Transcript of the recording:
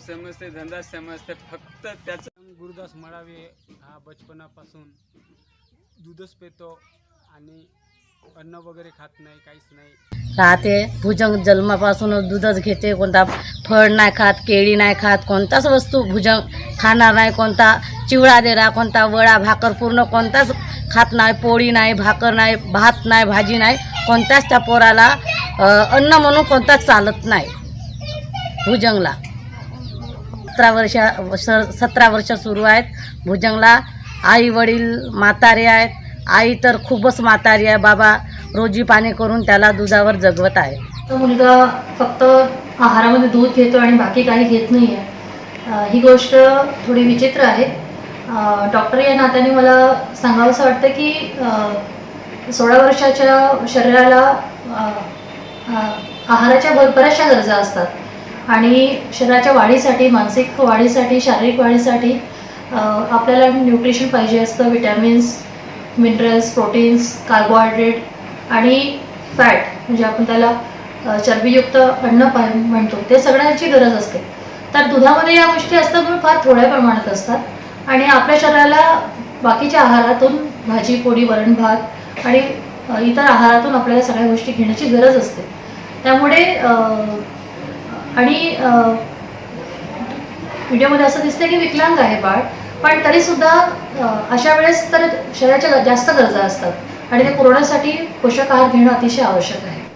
समजते धंदा समजते फक्त त्याच गुरुदास मळावे हा बचपनापासून दूधच पितो आणि अन्न वगैरे खात नाही काहीच नाही. राहते भुजंग जन्मापासूनच दूधच घेते कोणता फळ नाही खात केळी नाही खात कोणताच वस्तू भुजंग खाणार नाही कोणता चिवडा देणार कोणता वडा भाकर पूर्ण कोणताच खात नाही पोळी नाही भाकर नाही भात नाही भाजी नाही कोणत्याच त्या पोराला अन्न म्हणून कोणताच चालत नाही. भुजंगला. सतरा वर्षा स- सतरा वर्ष सुरू आहेत. भुजंगला आई वडील म्हातारे आहेत. आई तर खूपच म्हातारी आहे बाबा. रोजी पाणी करून त्याला दुधावर जगवत आहे. तो मुलगा फक्त आहारामध्ये दूध घेतो आणि बाकी काही घेत नाही आहे ही गोष्ट थोडी विचित्र आहे. डॉक्टर या नात्याने मला सांगावंसं वाटतं की सोळा वर्षाच्या शरीराला आहाराच्या बऱ्याचशा गरजा असतात. आणि शरीराच्या वाढीसाठी मानसिक वाढीसाठी शारीरिक वाढीसाठी आपल्याला न्यूट्रिशन पाहिजे असतं. विटॅमिन्स मिनरल्स प्रोटीन्स कार्बोहायड्रेट आणि फॅट. म्हणजे आपण त्याला चरबीयुक्त अन्न म्हणतो. ते सगळ्याची गरज असते. तर दुधामध्ये या गोष्टी असतात पण फार थोड्या प्रमाणात असतात. आणि आपल्या शरीराला बाकीच्या आहारातून भाजी पोळी वरण भात आणि इतर आहारातून आपल्याला सगळ्या गोष्टी घेण्याची गरज असते. त्यामुळे आणि व्हिडिओमध्ये असं दिसतं की विकलांग आहे बाळ पण तरीसुद्धा अशा वेळेस तर शरीराच्या जास्त गरजा असतात आणि ते पुरवण्यासाठी पोषक आहार घेणं अतिशय आवश्यक आहे.